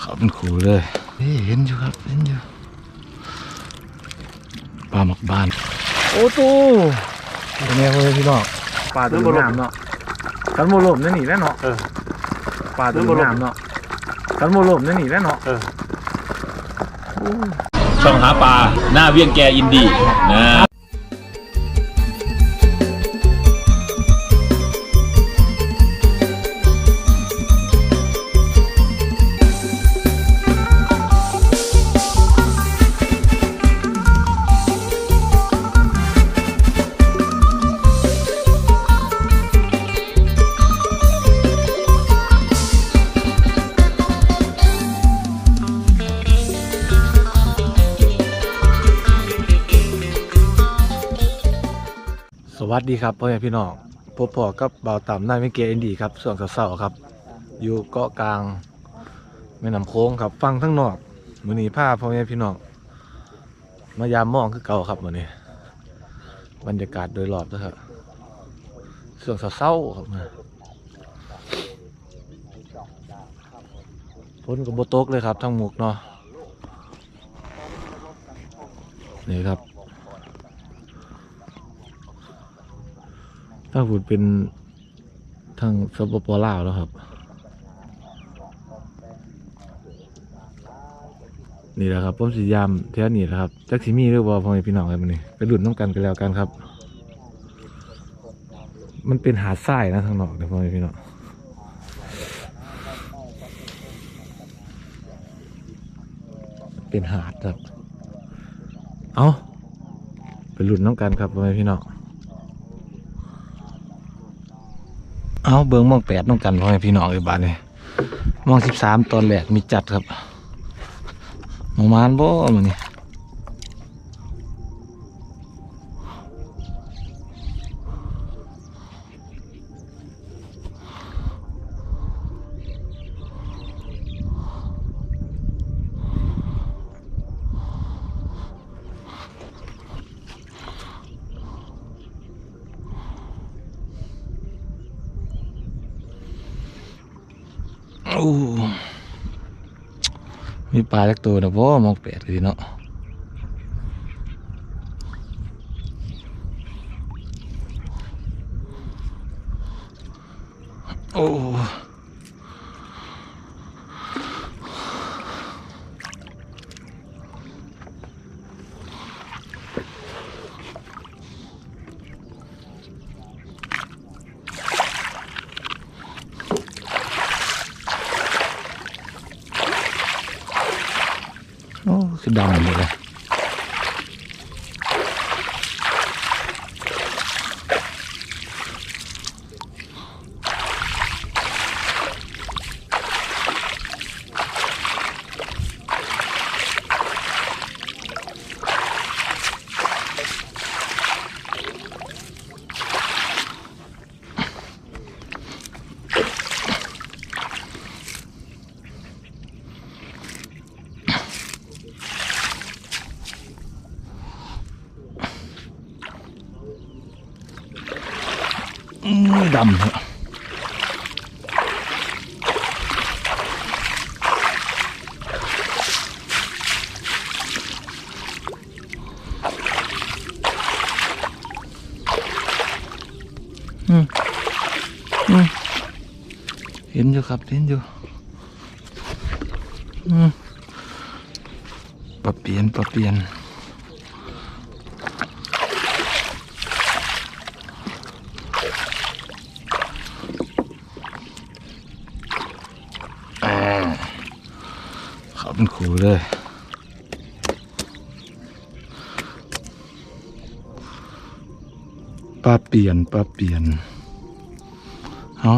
เขาเป็นครูเลยเฮ้ยเห็นอยู่ครับ เห็นอยู่ปลาหมักบาน โอ้ตูเป็นไงพ่อแม่พี่น้องปลาตัวงามเนาะกันโมลมนั่นนี่แน่เนาะเออปลาตัวงามเนาะกันโมลมนั่นนี่แน่เนาะช่องหาปลาหน้าเวียงแกอินดีนะ วัสดีครับพ่อแม่พี่น้องพบพอกับบ่าต่ำนายไม่เกอินดีครับส่วนเสาๆครับ อยู่เกาะกลางแม่น้ำโค้งครับฟังทั้งนอกมือนีผ้าพ่อแม่พี่น้องมายามมองคือเก่าครับมือนี้บรรยากาศโดยรอบนะครับส่วนเศร้าๆครับมาฝนกับโบตกเลยครับทั้งหมกเนาะนี่ครับ ถ้าพูดเป็นทางสปปลาวแล้วครับ นี่แหละครับผมสิยามแถวนี้แหละครับจักสิมีหรือบ่พ่อแม่พี่น้องครับมันนี่ไปหลุดน้ำกันกันแล้วกันครับ มันเป็นหาดทรายนะทางนอกเดี๋ยวพ่อแม่พี่น้องเป็นหาดครับ เอาไปหลุดน้ำกันครับพ่อแม่พี่น้อง เอาเบิ้งมองแปดต้องกันพ่อแม่พี่น้องเอ้ยบาดนี่มองสิบสามตอนแรกมีจัดครับมองมานบ่มันนี่ มีปลาจักตัวนะพ่อมองแปดเลยเนาะโอ้ โดำหมดเลยอื้อดำเหรออืมอืมเห็นอยู่ครับเห็นอยู่อืมปะเปลี่ยนปะเปลี่ยน อ่าเขา เป็นครูเลยปลาเปลี่ยนปลาเปลี่ยนเอา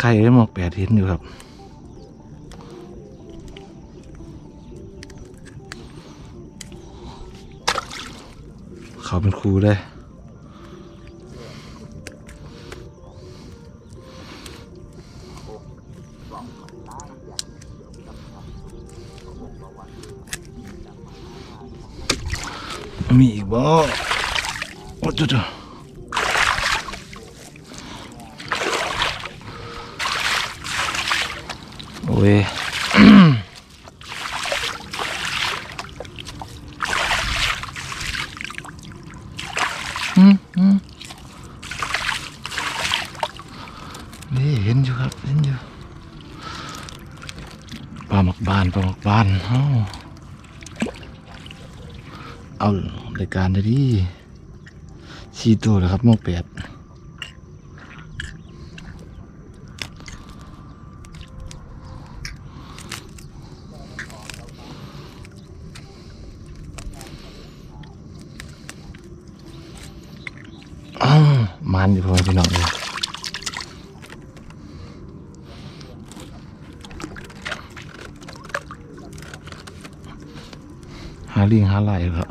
ใครได้หมอกแปดเห็นอยู่ครับเขาเป็นครูเลย อ้ยอืมอืมนี่เห็นอยู่ครับเห็นอยู่ปล รายการได้ดิสี่ตัวเลยครับหมกแปดมันอยู่พอพี่น้องเลยหาลิงหาไหลครับ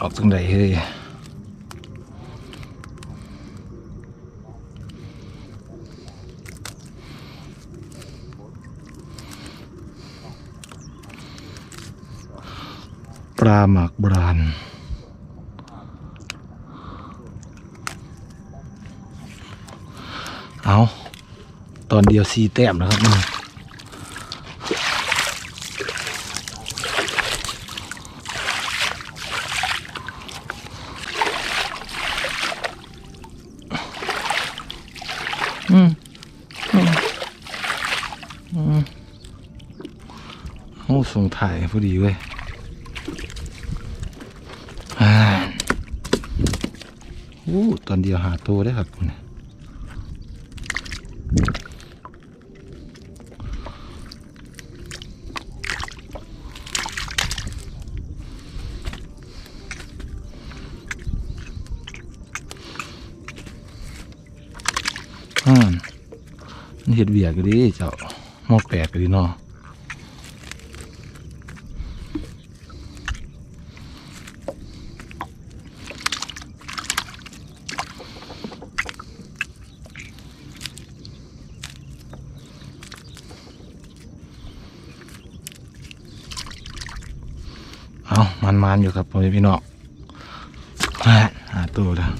ออกตรงไหนเฮ้ยปลาหมากบรานเอาตอนเดียวสีแต้มนะครับมันอืมอืมอืมโอ้ ส่งถ่ายพอดีเว้ยอู้ตอนเดียวหาตัวได้ครับคุณอ่ามันเห็ดเบียกก็ดีเจ้าหมอกแปลกก็ดีเนาะ เอามันมันๆอยู่ครับพ่อแม่พี่น้องอ่าหาตัวแล้ว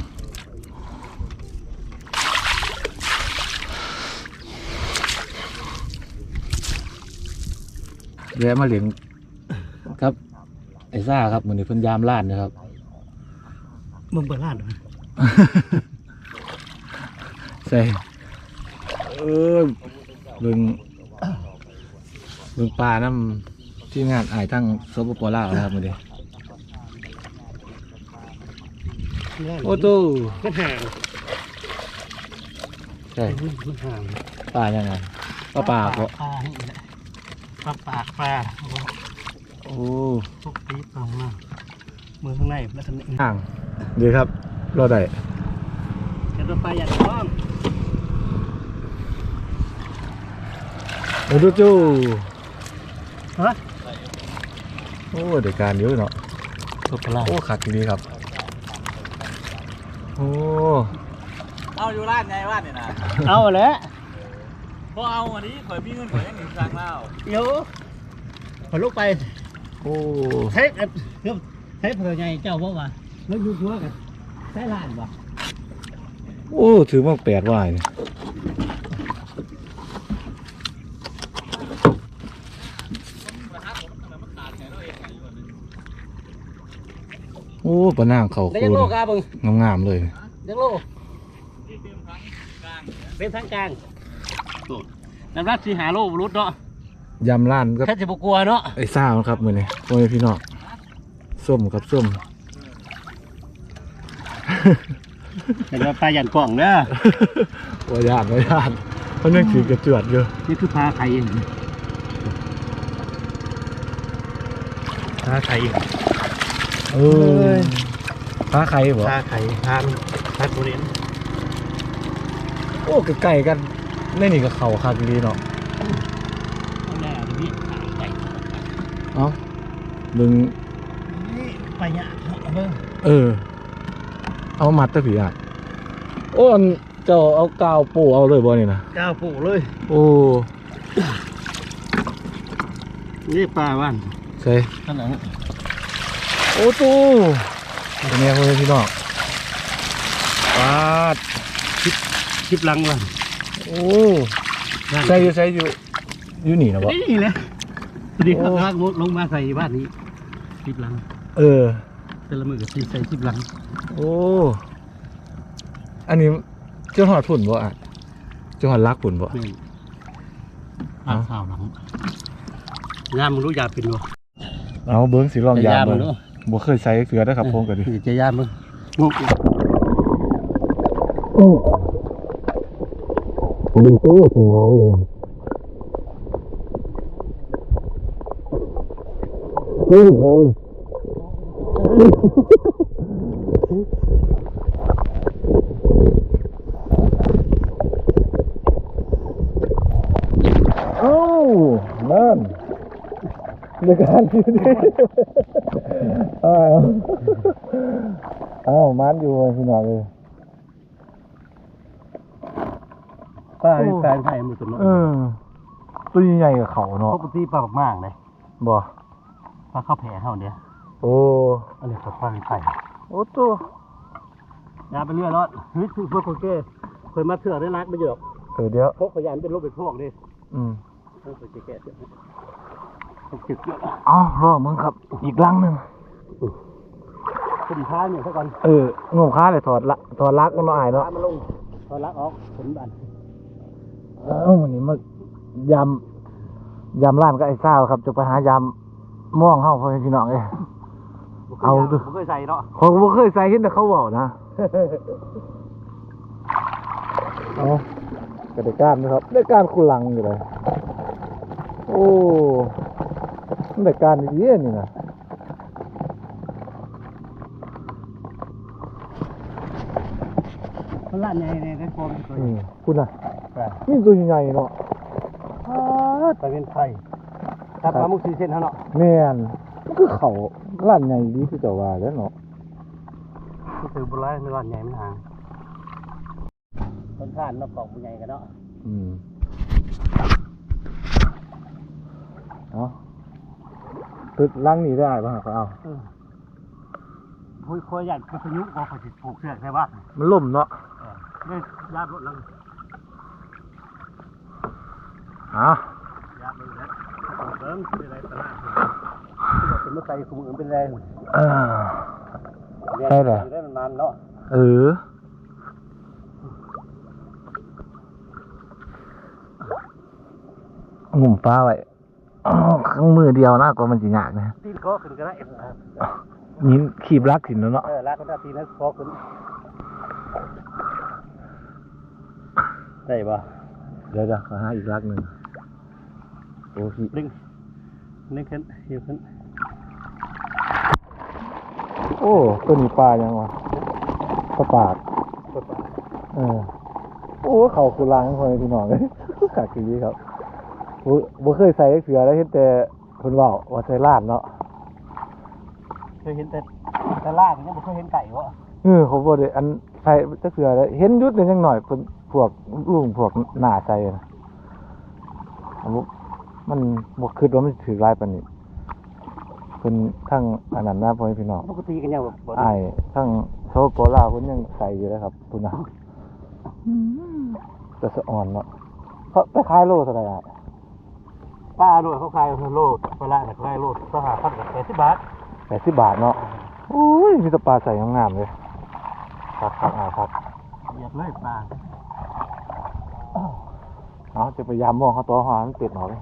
แวะมาเหลียงครับ ไอ้ซ่าครับเหมือนในเพิ่นยามล้านนะครับมึงเปิดร้านเหรอใช่เออเบิ่งเบิ่งปลาน้ำที่งานอายทั้งสปปลาวนะครับมื้อนี้ โอ้ตู้มันห่างใช่มันห่างปลายังไงปลาปลาเพราะปลาให้อีกแล้วปลาปากปลาโอ้ทุกปีปลามามือข้างในแล้วทำเองห่างดีครับรอได้แค่ตัวปลาอย่าท้องโอ้ดูจูฮะโอ้เด็กการเยอะเนาะตัวปลาโอ้ขัดทีนี้ครับ โอ้เอาอยู่ร้านไงร้านเนี่ยนะเอาแล้วพอเอาอันนี้ข่อยมีเงินข่อยยังหนึ่งสั่งแล้วเดี๋ยวพอลุกไปโอ้ใช้เอ่อใช้เผื่อใหญ่เจ้าบอกว่าแล้วยูทัวกันใช้ร้านบ่โอ้ถือว่าแปดวายนี่โอ้ปลาหน้างเขาได้คูยังนโลกาบึงงามๆเลยยังโลเป็นทางกลางน้ำรัดสีหาโลรุดเนาะยำล้านก็แค่จะบกลัวเนาะไอ้ซ่ามันครับมือนี้พ่อแม่พี่น้องส้มครับส้มแต่ว่าปลาหยันกล่องเด้อว่าญาติว่าญาติมันยังถือกระจวดอยู่นี่คือปลาไข่ปลาไข่ เออค้าใครบ่ตาไข่ทานทานโบเรนโอ้ใกล้ๆกันในนี่ก็เขาคากิลีเนาะแน่จะมีขายไก่เอ้ามึงไปเนี่ยเอาเบิ่งเออ เอามัดตะผีอะโอ้อันเจ้าเอากาวปูเอาเลยบ่นี่นะก้าวปู่เลยโอ้นี่ปลาบ้านใช่ขนาด โอ้ตู้เป็นไงพ่อแม่พี่น้องปาดคลิปหลังว่ะโอ้ใส่อยู่ใส่อยู่อยู่นี่นะบ่นี่เลยดีครับโอ้ลากลงมาใส่บ้านนี้คลิปหลัง เออแต่ละมือก็สิใส่คลิปหลัง โอ้อันนี้เจ้าหอดผุ่นบ่อะเจ้าหอดลักผุ่นบ่นี่ปลาข้าวหลังงามมึงรู้ยาเป็นบ่เอาเบิ้งสิลองยามมึเบิ้งงรู้ บ่เคยใส่เกลือได้อครับผมก็ดิจะยามมึงงงดึงตู้ถึงงงเลยดึงงงเอ้านั่นในการที่นี่ อ้าวอ้าวมันอยู่พี่น้องเลยป้าแฟนไข่มือตัวน้อยเออตัวใหญ่กับเขาเนาะปกติปลามากๆเลยบ่ปลาข้าวแผ่เท่าเนี้ยโอ้อันนี้ก็ปลาไข่โอ้ตัวยาไปเรื่อยรอดเฮ้ยคือพวกคนเก้เคยมาเถื่อได้รักไม่เยอะเออเดี๋ยวพวกพยานเป็นโรคเป็นพวกดิอืมเออไปแก้เถื่อต้องเก็บเยอะเอ้ารอมึงครับ อีกลังหนึ่ง ขึ้นท้ายเนี่ยซะก่อนเอองงค้าเลยถอดละถอดลักมันมาอายเนาะท้ายมันลงพอรักออกผลบันเอ้าวันนี้มายำยำร้านก็ไอ้ซ่าวครับ จะไปหายำม่วงเฮาพ่อแม่พี่น้องเอ้ยเอาดูผมเคยใส่เนาะเขาบ่เคยใส่เห็นแต่เขาบอกนะเอาก็ได้การนะครับได้การคุลังอยู่เลยโอ้ได้การดีๆนี่นะ มันละใหญ่ในในฟอร์มตัวอืนี้มคุณน่ะแต่มีตัวใหญ่ๆเนาะแต่เป็นไข่ถ้าปลามุกซีเส้นเท่าเนาะแม่นมันคือเขาล้านใหญ่ดีคือเจ้าว่าแล้วเนาะมันถือบุไรไม่ร้อนใหญ่มันห่างต้นข้านเนาะกล่องมันใหญ่กันเนาะอืมเอาตึกลังนี้ได้ป่ะเขาเอาคุยคุยอยากกระยุกบอกเขาจะปลูกเสือกใช่ป่ะมันล่มเนาะเนี่ยาบรถลังอะยาบเลยนะเบิ้งเป็นอะไรตลาดที่เป็นมะไฟขมือเป็นแรงใช่เหรออยู่ได้นานเนาะเอองุ่มฟ้าไว้ข้างมือเดียวนะกว่ามันจะยากนะตีนก็ขึ้นก็ได้ยินขีบลักถินแล้วเนาะเออลากก็ได้ตีนนั้นพอขึ้น ได้ป่ะเดี๋ยวเดี๋ยวขอหาอีกลักหนึ่งโอ้พี่ดึงดึงขึ้นหิวขึ้น โอ้ตัวนี้ปลายังวะปลาปากกดไปเออโอ้เขาคือล้างคนพี่น้องเลยขาดกี่ครับบ่บ่เคยใส่เสือแล้วเห็นแต่คนเว่าว่าใส่ลาดเนาะเคยเห็นแต่ตลาดยังไม่เคยเห็นไก่วะเออเขาบ่ได้อันใส่จักเสือเลยเห็นอยุดเลยจังหน่อยเพิ่นพวกลุงพวกหน้าใส่นะอันบ่มันบ่คิดว่ามันสิถือลายปานนี้เพิ่นทั้งอันนั้นนะพ่อแม่พี่น้องปกติกันยังแบบบ่ไอ้ทั้งโซโปลาวเพิ่นยังใส่อยู่เลยครับพุ่นน่ะแต่สะอ่อนเนาะเขาไปขายโลเท่าไหร่อะป้าด้วยเขาขายโลดเวลาเนี่ยเขาขายโลดก็หาพันกับแปดสิบบาท80บาทเนาะโอ้ยมีแต่ปลาใส่งามๆเลย ครับครับอ่าครับเหยียบเลยปลาเอาจะไปยามมองเขาตัวหามันเป็ดหน่อยเลย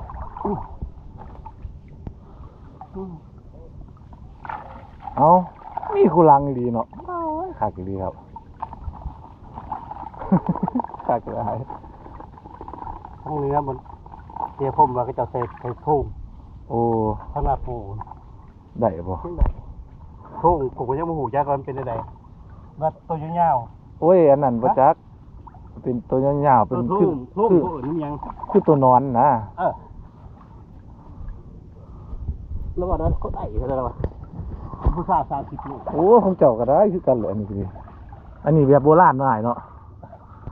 เอามีคูลังอีหลีเนาะเอาไว้ขาดอีหลีครับขาดอีหลีทั้งเนื้อมันเทียผมว่าก็จะใส่ใส่ทุ่งโอ้ข้างหน้าปูได้บ่ทุ่งผมก็ยังโมโหยากก่อนเป็นอะไร แบบตัวยาวโอ้ยอันนั้นบ่จัก เป็นตัวยาวๆๆเป็นตัวคืทุ่องทุ่งคือตัวอื่นนี่ยัง คือตัวนอนนะเออแล้ววันนั้นเขาได้เท่าไหร่วะผู้สาวสามสิบลูกโอ้ของเจ้าก็ได้คือกันแหละอันนี้คืออันนี้แบบโบราณหน่อยเนาะ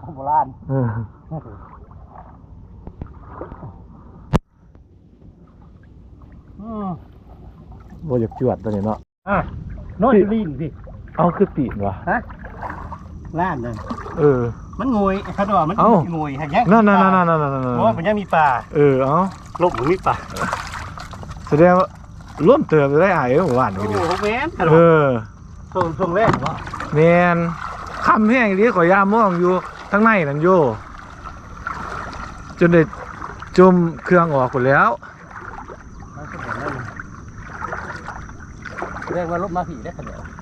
ของโบราณเอออืมบ่อยากจวดตัวนี้เนาะอะโนอนลีนสิ เอาคือปีนวะฮะล้านเลยเออ มันงวยคันว่ามันเอ้า งวยฮะแยกนั่นๆๆๆๆโอ้ยมันยังมีปลาๆเออเอาลบมันมีปลาแสดงว่าร่วมเติบได้อ้ายเอ้ยหมู่บ้านโอ้นี่โหดิแม่นเออส่งส่งแรกวะแม่นคำแห้งดีขอยยามมองอยู่ทั้งในนั่นโยจนได้จมเครื่องออกหมดแล้วเรียกว่าลบมาผีได้ขนาด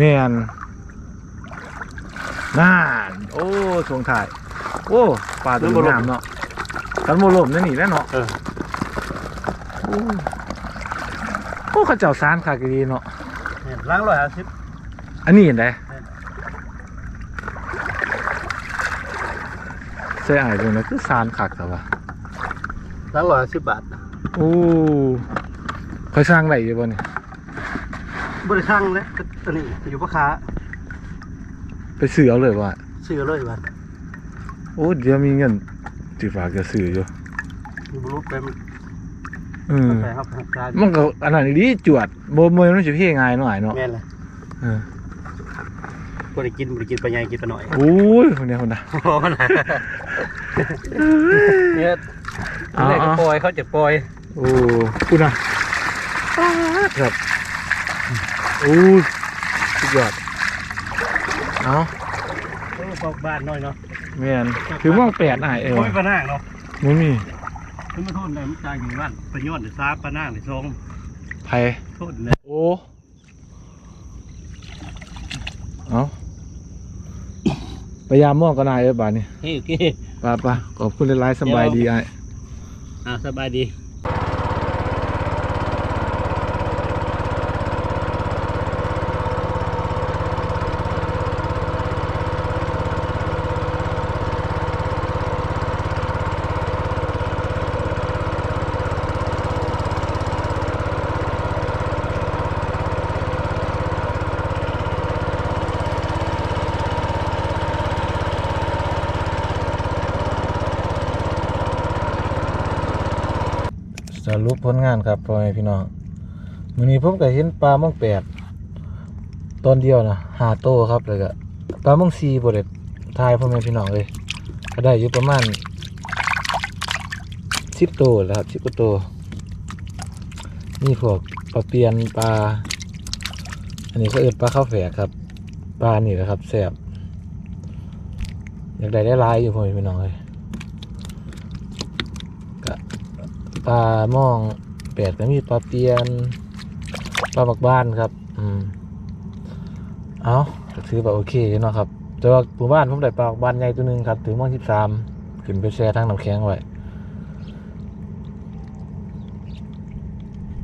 แม่นน่านโอ้สงถ่าย โอ้ปลาตัวนี้งามเนาะกันโมลมนั่นนี่แน่เนาะเออโอ้โอ้เข้าเจ้าซานคากดีเนาะล้างร้อยห้าสิบอันนี้เห็นไดใส่อายตรงนั้นคือซานคักแต่ว่าล้างร้อยห้าสิบบาทโอ้เคยสร้างได้อยู่บ่เนี่ย บริษัทเลยตัวนี้อยู่พ่อค้าไปซื้อเอาเลยว่าซื้อเลยบ้านโอ้เดี๋ยวมีเงินสิฝากจะซื้ออยู่มีบรูปเป็นอืมแฟนครับทางมันก็อันนั้นดีจวดบ่มวยมันสิเพ่ง่ายหน่อยเนาะแม่นเลยเออบริกินบริกินไปใหญ่กินไปหน่อยโอ้ยคนเนี้ยคนน่ะโอ้มันเนี่ยเอาแรกก็เอาปล่อยเขาจะปล่อยโอ้คุณน่ะป๊าดครับโอู้สุดยอดเอาเออบอกบ้านหน่อยเนาะแม่นถือว่าแปดอ้ายเอ้ยโอ้ว่ปลาหน้างเนาะบ่มีขึ้นมาโทษเลยมันจางอยู่บ้านประโยชน์หรือซาปลาหน้างหรือทรงไผโทษเลยโอ้เอาพยายามมองก็นายเอ้ยบาดนี้เฮ้ยโอเคป้าป้าขอบคุณหลายๆสบายดีไอ้อ่าสบายดี รุปผลงานครับพ่อแม่พี่น้องมื้อนี้ผมก็เห็นปลามังแปดตอนเดียวนะหาโตครับแล้วก็ปลามังซีบ่ได้ทายพ่อแม่พี่น้องเลย ก็ได้อยู่ประมาณ10โตแล้วครับ10กว่าโตนี่พวกปลาเปียนปลา อันนี้ก็เอิ้นปลาข้าวแฝกครับ ปลานี่แหละครับแซ่บอยากได้ได้ลายอยู่พ่อแม่พี่น้องเลยก็ ปลามองแปดก็มีปลาเปียนปลาบักบ้านครับ อืมเอาถือว่าโอเคเนาะครับแต่ว่าหมู่บ้านผมได้ปลาบักบ้านใหญ่ตัวหนึงครับ ถือมองสิบสามขึ้นไปแช่ทั้งน้ำแข็งไว้